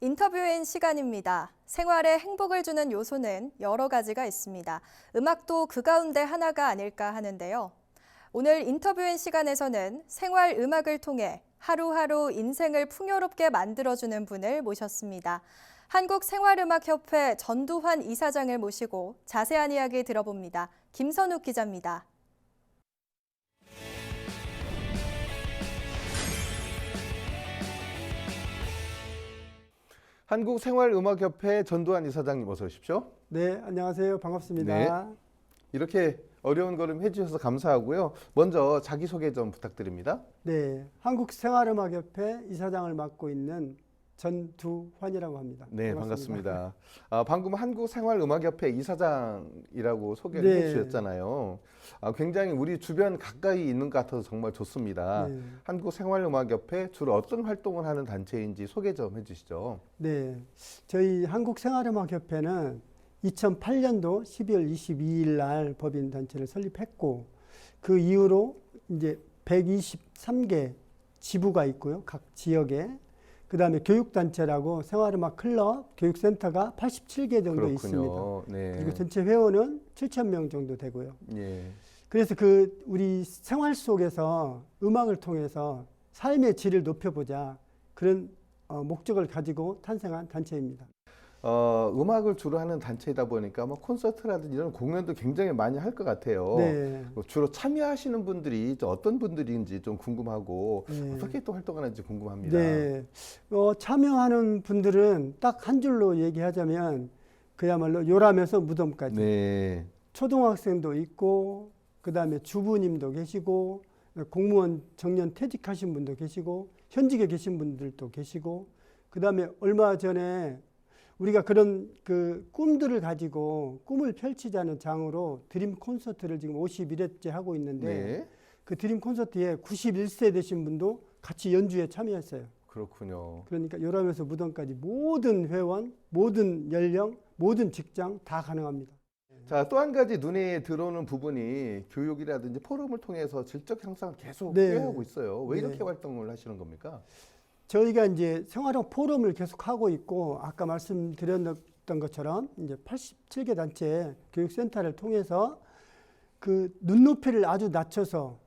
인터뷰인 시간입니다. 생활에 행복을 주는 요소는 여러 가지가 있습니다. 음악도 그 가운데 하나가 아닐까 하는데요. 오늘 인터뷰인 시간에서는 생활 음악을 통해 하루하루 인생을 풍요롭게 만들어주는 분을 모셨습니다. 한국생활음악협회 전두환 이사장을 모시고 자세한 이야기 들어봅니다. 김선욱 기자입니다. 한국생활음악협회 전두환 이사장님 어서 오십시오. 네, 안녕하세요. 반갑습니다. 이렇게 어려운 걸음 해주셔서 감사하고요. 먼저 자기소개 좀 부탁드립니다. 네, 한국생활음악협회 이사장을 맡고 있는 전두환이라고 합니다. 네, 반갑습니다. 아, 방금 한국생활음악협회 이사장이라고 소개를 네. 해주셨잖아요. 아, 굉장히 우리 주변 가까이 있는 것 같아서 정말 좋습니다. 네. 한국생활음악협회 주로 어떤 활동을 하는 단체인지 소개 좀 해주시죠. 네, 저희 한국생활음악협회는 2008년도 12월 22일 날 법인 단체를 설립했고 그 이후로 이제 123개 지부가 있고요. 각 지역에 그 다음에 교육단체라고 생활음악 클럽, 교육센터가 87개 정도 있습니다. 그렇군요. 네. 그리고 전체 회원은 7천 명 정도 되고요. 예. 그래서 그 우리 생활 속에서 음악을 통해서 삶의 질을 높여보자 그런 어, 목적을 가지고 탄생한 단체입니다. 어, 음악을 주로 하는 단체이다 보니까 뭐 콘서트라든지 이런 공연도 굉장히 많이 할 것 같아요. 네. 뭐 주로 참여하시는 분들이 좀 어떤 분들인지 좀 궁금하고 네. 어떻게 또 활동하는지 궁금합니다. 네. 어, 참여하는 분들은 딱 한 줄로 얘기하자면 그야말로 요람에서 무덤까지 네. 초등학생도 있고 그다음에 주부님도 계시고 공무원 정년 퇴직하신 분도 계시고 현직에 계신 분들도 계시고 그다음에 얼마 전에 우리가 그런 그 꿈들을 가지고 꿈을 펼치자는 장으로 드림 콘서트를 지금 51회째 하고 있는데 네. 그 드림 콘서트에 91세 되신 분도 같이 연주에 참여했어요. 그렇군요. 그러니까 요람에서 무덤까지 모든 회원, 모든 연령, 모든 직장 다 가능합니다. 자, 또 한 가지 눈에 들어오는 부분이 교육이라든지 포럼을 통해서 질적 향상을 계속 네. 꾀하고 있어요. 왜 네. 이렇게 활동을 하시는 겁니까? 저희가 이제 생활형 포럼을 계속 하고 있고 아까 말씀드렸던 것처럼 이제 87개 단체 교육센터를 통해서 그 눈높이를 아주 낮춰서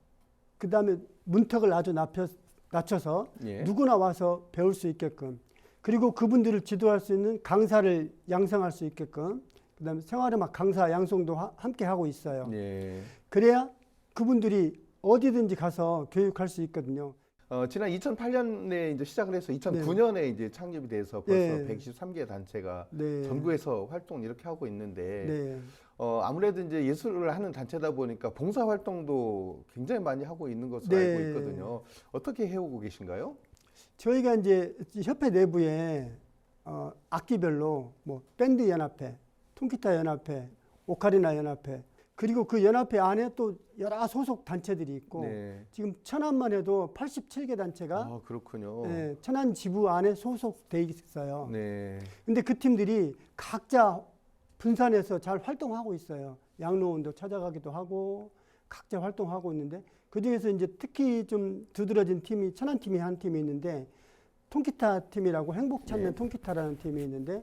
그 다음에 문턱을 아주 낮춰, 낮춰서 예. 누구나 와서 배울 수 있게끔 그리고 그분들을 지도할 수 있는 강사를 양성할 수 있게끔 그다음에 생활음악 강사 양성도 하- 함께 하고 있어요. 예. 그래야 그분들이 어디든지 가서 교육할 수 있거든요. 어, 지난 2008년에 이제 시작을 해서 2009년에 이제 창립이 돼서 벌써 네. 123개 단체가 네. 전국에서 활동 이렇게 하고 있는데 네. 어, 아무래도 이제 예술을 하는 단체다 보니까 봉사 활동도 굉장히 많이 하고 있는 것으로 네. 알고 있거든요. 어떻게 해오고 계신가요? 저희가 이제 협회 내부에 어, 악기별로 뭐 밴드 연합회, 통기타 연합회, 오카리나 연합회 그리고 그 연합회 안에 또 여러 소속 단체들이 있고 네. 지금 천안만 해도 87개 단체가 아, 그렇군요. 예, 천안 지부 안에 소속돼 있어요. 네. 근데 그 팀들이 각자 분산해서 잘 활동하고 있어요. 양로원도 찾아가기도 하고 각자 활동하고 있는데 그 중에서 이제 특히 좀 두드러진 팀이 천안 팀이 한 팀이 있는데 통기타 팀이라고 행복 찾는 네. 통기타라는 팀이 있는데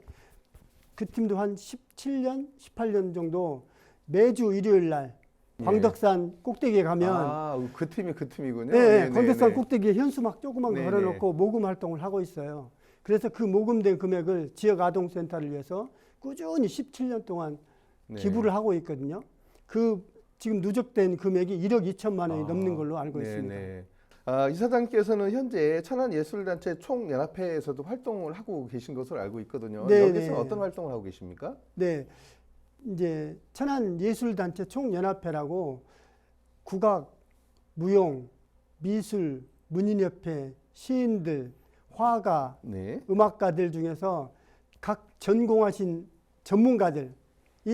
그 팀도 한 17년, 18년 정도 매주 일요일 날 예. 광덕산 꼭대기에 가면 아, 그 팀이 그 팀이군요. 네, 네, 광덕산 네. 꼭대기에 현수막 조그만 거 네네. 걸어놓고 모금 활동을 하고 있어요. 그래서 그 모금된 금액을 지역 아동센터를 위해서 꾸준히 17년 동안 네. 기부를 하고 있거든요. 그 지금 누적된 금액이 1억 2천만 원이 아, 넘는 걸로 알고 네, 있습니다. 네. 아, 이사장께서는 현재 천안예술단체 총연합회에서도 활동을 하고 계신 것으로 알고 있거든요. 네, 여기서 네. 어떤 활동을 하고 계십니까? 네, 이제 천안 예술단체 총연합회라고 국악, 무용, 미술, 문인협회, 시인들, 화가, 네. 음악가들 중에서 각 전공하신 전문가들이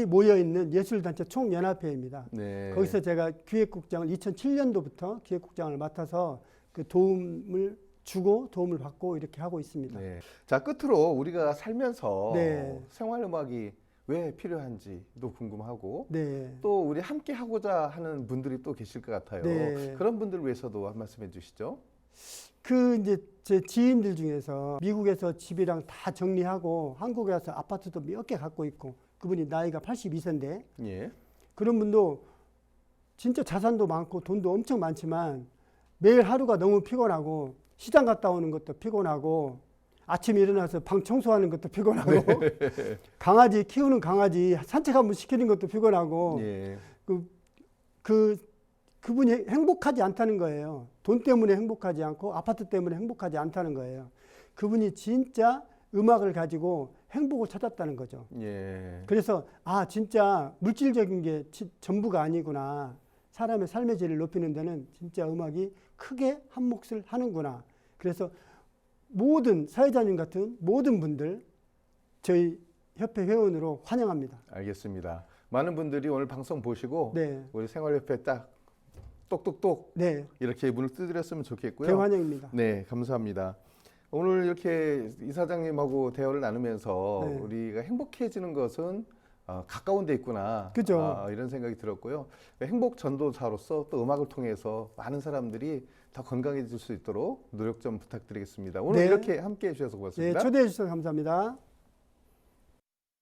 모여 있는 예술단체 총연합회입니다. 네. 거기서 제가 기획국장을 2007년도부터 기획국장을 맡아서 그 도움을 주고 도움을 받고 이렇게 하고 있습니다. 네. 자 끝으로 우리가 살면서 네. 생활 음악이 왜 필요한지도 궁금하고 네. 또 우리 함께 하고자 하는 분들이 또 계실 것 같아요. 네. 그런 분들을 위해서도 한 말씀 해주시죠. 그 이제 제 지인들 중에서 미국에서 집이랑 다 정리하고 한국에 와서 아파트도 몇 개 갖고 있고 그분이 나이가 82세인데 예. 그런 분도 진짜 자산도 많고 돈도 엄청 많지만 매일 하루가 너무 피곤하고 시장 갔다 오는 것도 피곤하고 아침에 일어나서 방 청소하는 것도 피곤하고 강아지 키우는 강아지 산책 한번 시키는 것도 피곤하고 예. 그 그분이 행복하지 않다는 거예요. 돈 때문에 행복하지 않고 아파트 때문에 행복하지 않다는 거예요. 그분이 진짜 음악을 가지고 행복을 찾았다는 거죠. 예. 그래서 아 진짜 물질적인 게 지- 전부가 아니구나. 사람의 삶의 질을 높이는 데는 진짜 음악이 크게 한 몫을 하는구나. 그래서 모든 사회자님 같은 모든 분들 저희 협회 회원으로 환영합니다. 알겠습니다. 많은 분들이 오늘 방송 보시고 네, 우리 생활협회 딱 똑똑똑 네, 이렇게 문을 두드렸으면 좋겠고요. 대환영입니다. 네, 감사합니다. 오늘 이렇게 이사장님하고 대화를 나누면서 네. 우리가 행복해지는 것은 어, 가까운 데 있구나. 그죠. 아, 이런 생각이 들었고요. 행복 전도사로서 또 음악을 통해서 많은 사람들이 더 건강해질 수 있도록 노력 좀 부탁드리겠습니다. 오늘 네. 이렇게 함께 해주셔서 네, 고맙습니다. 초대해 주셔서 감사합니다.